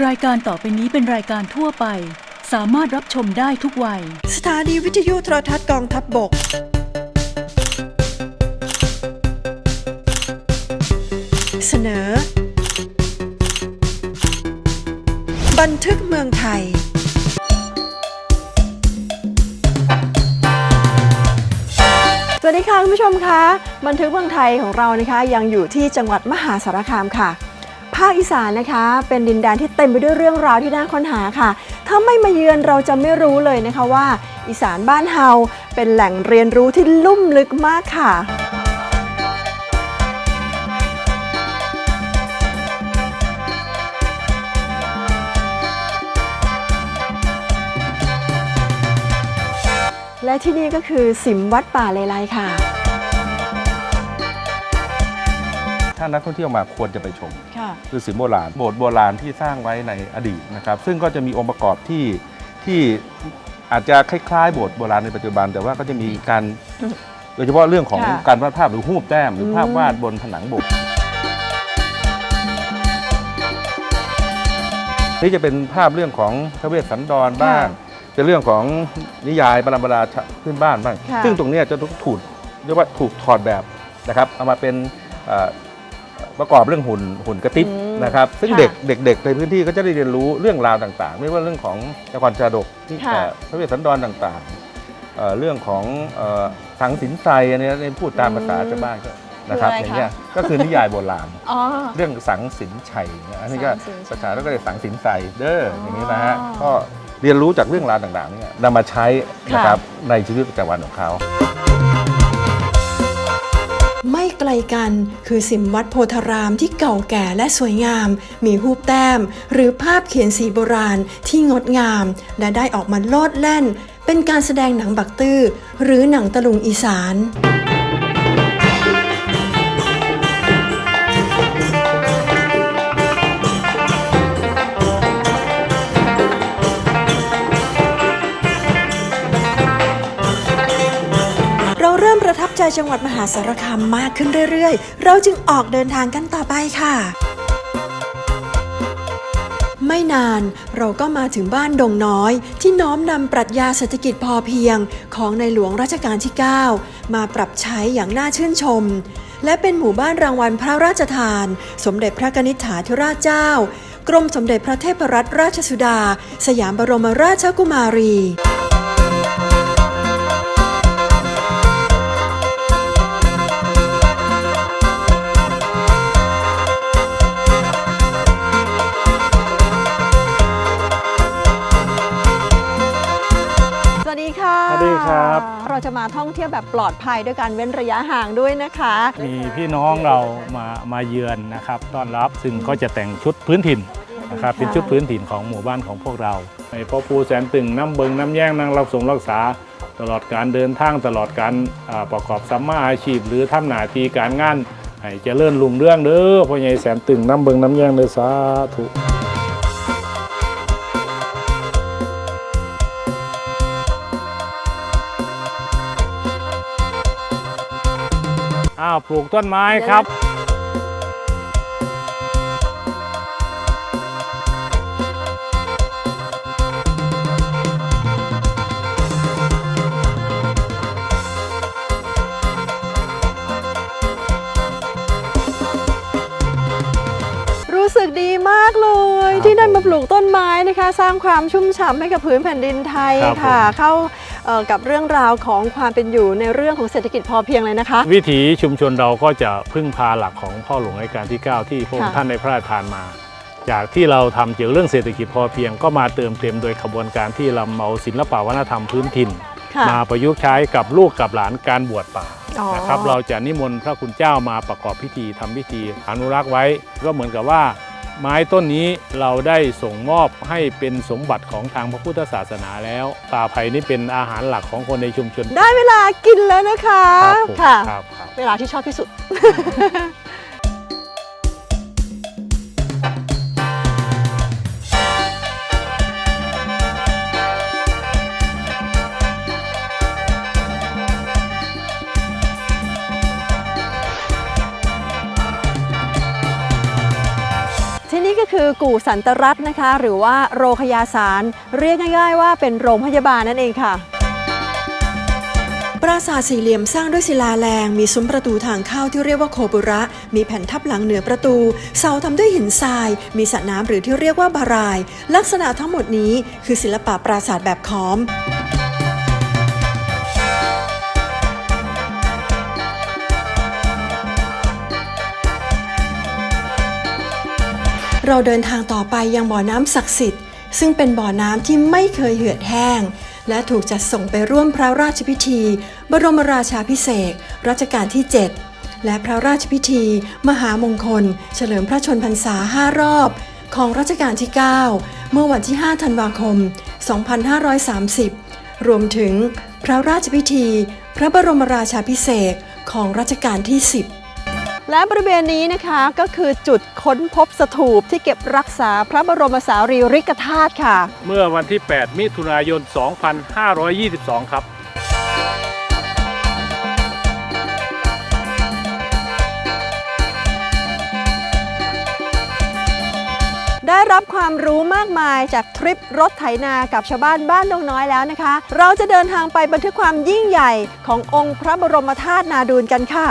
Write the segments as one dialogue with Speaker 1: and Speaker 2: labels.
Speaker 1: รายการต่อไปนี้เป็นรายการทั่วไป สามารถรับชมได้ทุกวัย
Speaker 2: สถานีวิทยุโทรทัศน์กองทัพบบก เสนอ บันทึกเมืองไทย สวัสดีค่ะคุณผู้ชมคะ บันทึกเมืองไทยของเรานะคะ ยังอยู่ที่จังหวัดมหาสารคามค่ะภาคอีสานนะคะ เป็นดินแดนที่เต็มไปด้วยเรื่องราวที่น่าค้นหาค่ะ ถ้าไม่มาเยือนเราจะไม่รู้เลยนะคะว่า อีสานบ้านเฮาเป็นแหล่งเรียนรู้ที่ลุ่มลึกมากค่ะและที่นี่ก็คือสิมวัดป่าเลไลค่ะ
Speaker 3: ถ้านักท่องเที่ยวมาควรจะไปชม
Speaker 2: ค่ะ
Speaker 3: คือศิลป์โบราณโบสถ์โบราณที่สร้างไว้ในอดีตนะครับ ซึ่งก็จะมีองค์ประกอบที่ที่อาจจะคล้ายๆโบสถ์โบราณในปัจจุบัน แต่ว่าก็จะมีการ
Speaker 2: อืม
Speaker 3: โดยเฉพาะเรื่องของ
Speaker 2: ค่ะ
Speaker 3: การวาดภาพหรือหูปแต้มหรือภาพ
Speaker 2: อืม
Speaker 3: วาดบนผนังโบสถ์นี่จะเป็นภาพเรื่องของพระเวสสันดรบ้างเป็นเรื่องของนิยายปรำปราพื้นบ้านบ้าง
Speaker 2: ค่ะ
Speaker 3: ซึ่งตรงเนี้ยจะถูกถูกเรียกว่าถูกถอดแบบนะครับ เอามาเป็นเอ่อ ประกอบเรื่องหุ่นหุ่นกระติบ
Speaker 2: อืม
Speaker 3: นะครับ ซึ่ง
Speaker 2: ค่ะ
Speaker 3: เด็กเด็กๆในพื้นที่ก็จะได้เรียนรู้เรื่องราวต่างๆ ไม่ว่าเรื่องของนครชาดกที่
Speaker 2: ค่ะ
Speaker 3: เอ่อพระเวสสันดรต่างๆเอ่อเรื่องของเอ่อสังสินไซอันเนี้ยในพูดตามภาษาชาวบ้านก็นะครับ
Speaker 2: คืออะไร
Speaker 3: อย่างเงี้ย
Speaker 2: คะ
Speaker 3: ก็คือนิยายโบราณ
Speaker 2: อ๋อ
Speaker 3: เรื่องสังสินชัยเนี่ยอันนี้ก็
Speaker 2: สังสินชัย
Speaker 3: ภาษาแล้วก็เลยสังสินไซเด้ออย่างนี้นะฮะ
Speaker 2: อ๋อ
Speaker 3: ก็เรียนรู้จากเรื่องราวต่างๆเนี่ยนำมาใช้นะครับในชีวิตประจำวันของเขา
Speaker 2: ไม่ไกลกันคือสิมวัดโพธารามที่เก่าแก่และสวยงาม มีหูปแต้ม หรือภาพเขียนสีโบราณที่งดงาม และได้ออกมาโลดแล่น เป็นการแสดงหนังบักตื้อ หรือหนังตะลุงอีสาน ใจจังหวัดมหาสารคามมากขึ้นเรื่อยๆ เราจึงออกเดินทางกันต่อไปค่ะไม่นานเราก็มาถึงบ้านดงน้อย ที่น้อมนำปรัชญาเศรษฐกิจพอเพียง ของในหลวงรัชกาลที่ 9 มาปรับใช้อย่างน่าชื่นชม และเป็นหมู่บ้านรางวัลพระราชทาน สมเด็จพระกนิษฐาธิราชเจ้า กรมสมเด็จพระเทพรัตนราชสุดา สยามบรมราชกุมารี ค่ะ
Speaker 4: สวัสดีครับ
Speaker 2: เราจะมาท่องเที่ยวแบบปลอดภัยด้วยการเว้นระยะห่างด้วยนะคะ
Speaker 4: มีพี่น้องเรามามาเยือนนะครับต้อนรับซึ่งก็จะแต่งชุดพื้นถิ่นนะครับ
Speaker 2: ค่ะ
Speaker 4: เป็นชุดพื้นถิ่นของหมู่บ้านของพวกเราในพ่อปูแสนตึงน้ำเบิงน้ำแย่งนางรับสงรักษา ตลอดการเดินทางตลอดการอ่าประกอบสัมมาอาชีพ หรือทำหน้าที่การงานให้เจริญรุ่งเรื่องเด้อพ่อใหญ่แสนตึงน้ำเบิงน้ำแย่งเด้อสาธุาวปลูกต้นไม้ครับ
Speaker 2: รู้สึกดีมากเลย
Speaker 4: ครับ
Speaker 2: ที่ได้มาปลูกต้นไม้นะคะ สร้างความชุ่มฉ่ำให้กับพื้นแผ่นดินไทย
Speaker 4: ครับ
Speaker 2: ค่ะ
Speaker 4: ผม
Speaker 2: เข้าเอ่อ กับเรื่องราวของความเป็นอยู่ในเรื่องของเศรษฐกิจพอเพียงเลยนะคะ
Speaker 4: วิถีชุมชนเราก็จะพึ่งพาหลักของพ่อหลวงรัชกาลที่ 9 ที่พระองค์
Speaker 2: ค่ะ
Speaker 4: ท่านได้พระราชทานมา จากที่เราทำเกี่ยวกับเรื่องเศรษฐกิจพอเพียง ก็มาเติมเต็มโดยขบวนการที่เราเอาศิลปวัฒนธรรมพื้นถิ่น
Speaker 2: ค่ะ
Speaker 4: มาประยุกต์ใช้กับลูกกับหลานการบวชป่า
Speaker 2: อ๋อ
Speaker 4: นะครับเราจะนิมนต์พระคุณเจ้ามาประกอบพิธีทำพิธีอนุรักษ์ไว้ก็เหมือนกับว่า ไม้ต้นนี้เราได้ส่งมอบให้เป็นสมบัติของทางพระพุทธศาสนาแล้วป่าไผ่นี่เป็นอาหารหลักของคนในชุมชน
Speaker 2: ได้เวลากินแล้วนะคะ
Speaker 4: ครับผม
Speaker 2: ค่ะ
Speaker 4: ครับครับ
Speaker 2: เวลาที่ชอบที่สุด ก็คือกู่สันตรัตน์นะคะ หรือว่าโรงพยาสาร เรียกง่ายๆว่าเป็นโรงพยาบาลนั่นเองค่ะ ปราสาทสี่เหลี่ยมสร้างด้วยศิลาแรง มีซุ้มประตูทางเข้าที่เรียกว่าโคบุระ มีแผ่นทับหลังเหนือประตู เสาทำด้วยหินทราย มีสระน้ำหรือที่เรียกว่าบาราย ลักษณะทั้งหมดนี้คือศิลปะปราสาทแบบขอม เราเดินทางต่อไปยังบ่อน้ำศักดิ์สิทธิ์ ซึ่งเป็นบ่อน้ำที่ไม่เคยเหือดแห้ง และถูกจัดส่งไปร่วมพระราชพิธี บรมราชาพิเศษรัชกาลที่ 7 และพระราชพิธี มหามงคล เฉลิมพระชนพรรษา5รอบ ของรัชกาลที่ 9 เมื่อวันที่ 5 ธันวาคม 2530 รวมถึงพระราชพิธี พระบรมราชาพิเศษของรัชกาลที่ 10 และบริเวณนี้นะคะก็คือจุดค้นพบสถูปที่เก็บรักษาพระบรมสารีริกธาตุค่ะ
Speaker 4: เมื่อวันที่ 8 มิถุนายน 2522 ครับ
Speaker 2: ได้รับความรู้มากมายจากทริปรถไถนากับชาวบ้านบ้านดงน้อยแล้วนะคะ เราจะเดินทางไปบันทึกความยิ่งใหญ่ขององค์พระบรมธาตุนาดูลกันค่ะ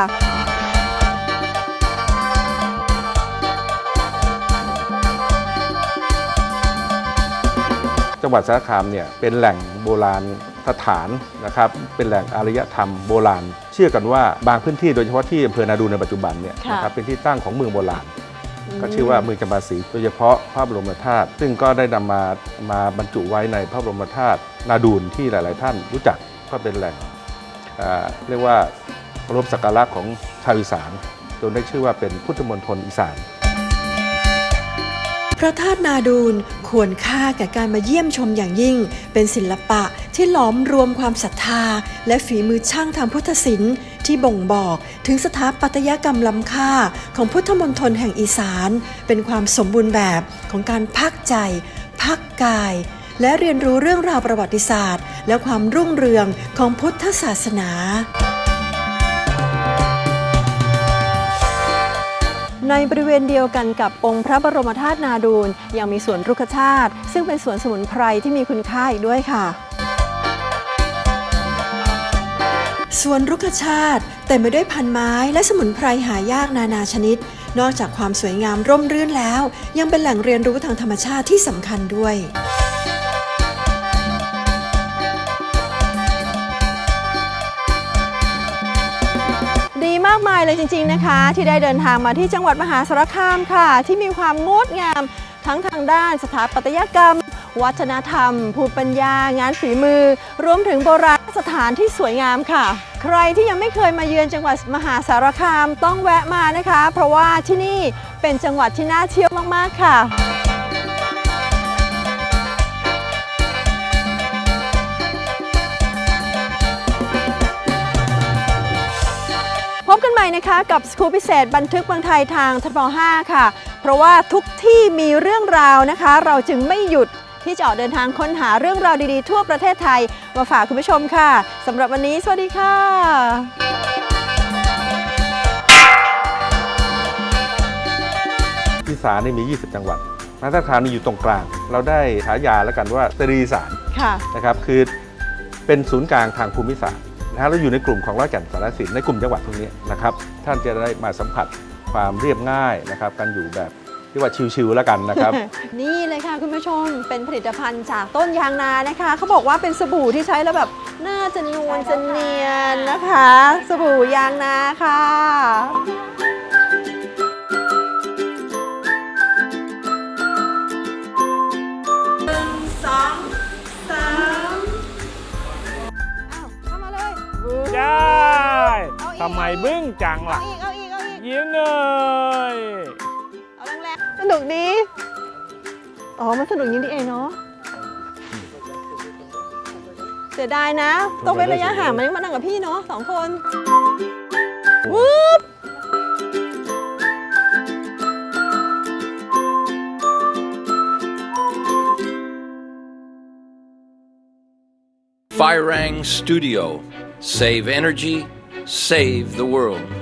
Speaker 3: จังหวัดสารคามเนี่ยเป็นแหล่งโบราณสถานนะครับเป็นแหล่งอารยธรรมโบราณ เชื่อกันว่าบางพื้นที่โดยเฉพาะที่อำเภอนาดูในปัจจุบันเนี่ย
Speaker 2: ค่ะ
Speaker 3: นะครับเป็นที่ตั้งของเมืองโบราณ ก็ชื่อว่าเมืองจำปาสีโดยเฉพาะพระบรมธาตุซึ่งก็ได้นำมามาบรรจุไว้ในพระบรมธาตุนาดูนที่หลาย ๆ ท่านรู้จักก็เป็นแหล่งอ่าเรียกว่าเคารพสักการะของชาวอีสานจนได้ชื่อว่าเป็นพุทธมณฑลอีสาน
Speaker 2: พระธาตุนาดูลควรค่าแก่การมาเยี่ยมชมอย่างยิ่ง เป็นศิลปะที่หลอมรวมความศรัทธา และฝีมือช่างทางพุทธศิลป์ที่บ่งบอกถึงสถาปัตยกรรมล้ำค่าของพุทธมณฑลแห่งอีสาน เป็นความสมบูรณ์แบบของการพักใจ พักกาย และเรียนรู้เรื่องราวประวัติศาสตร์ และความรุ่งเรืองของพุทธศาสนา ในบริเวณเดียวกันกับองค์พระบรมธาตุนาดูลยังมีสวนรุกขชาติ ซึ่งเป็นสวนสมุนไพรที่มีคุณค่าอีกด้วยค่ะสวนรุกขชาติเต็มไปด้วยพันไม้และสมุนไพรหายากนานาชนิด นอกจากความสวยงามร่มรื่นแล้ว ยังเป็นแหล่งเรียนรู้ทางธรรมชาติที่สำคัญด้วยากมายเลยจริง ๆนะคะ ที่ได้เดินทางมาที่จังหวัดมหาสารคามค่ะ ที่มีความงดงาม ทั้งทางด้านสถาปัตยกรรม วัฒนธรรม ภูมิปัญญา งานฝีมือ รวมถึงโบราณสถานที่สวยงามค่ะ ใครที่ยังไม่เคยมาเยือนจังหวัดมหาสารคามต้องแวะมานะคะ เพราะว่าที่นี่เป็นจังหวัดที่น่าเที่ยวมากๆค่ะ บกันใหม่นะคะกับสกูปพิเศษบันทึกเมืองไทยทางทบ5ค่ะ เพราะว่าทุกที่มีเรื่องราวนะคะ เราจึงไม่หยุดที่จะออกเดินทางค้นหาเรื่องราวดีๆ ทั่วประเทศไทย มาฝากคุณผู้ชมค่ะสำหรับวันนี้ สวัสดีค่ะ
Speaker 3: อีสานนี่มี 20 จังหวัดมาตรฐานนี่อยู่ตรงกลาง เราได้ฉายาแล้วกันว่าตรีอีสาน
Speaker 2: ค่ะ
Speaker 3: นะครับ คือเป็นศูนย์กลางทางภูมิศาสตร์ นะฮะเราอยู่ในกลุ่มของร้อยแก่นสารสินในกลุ่มจังหวัดตรงนี้นะครับท่านจะได้มาสัมผัสความเรียบง่ายนะครับการอยู่แบบที่ว่าชิวๆแล้วกันนะครับ
Speaker 2: นี่เลยค่ะคุณผู้ชมเป็นผลิตภัณฑ์จากต้นยางนานะคะเขาบอกว่าเป็นสบู่ที่ใช้แล้วแบบน่าจะนวลจะเนียนนะคะ สบู่ยางนาค่ะ
Speaker 4: ทำไมบึ้งจัง
Speaker 2: เอา
Speaker 4: ล่ะ
Speaker 2: อีก เอาอีก เอาอีก
Speaker 4: ยิ้มเลย
Speaker 2: เอาแรงๆสนุกดี อ๋อ มันสนุกอย่างนี้นี่เองเนาะ เสียดายนะ ต้องเว้นระยะห่างมันมานั่งกับพี่เนาะสองคนวูบ
Speaker 5: Firang Studio. Save energy, save the world.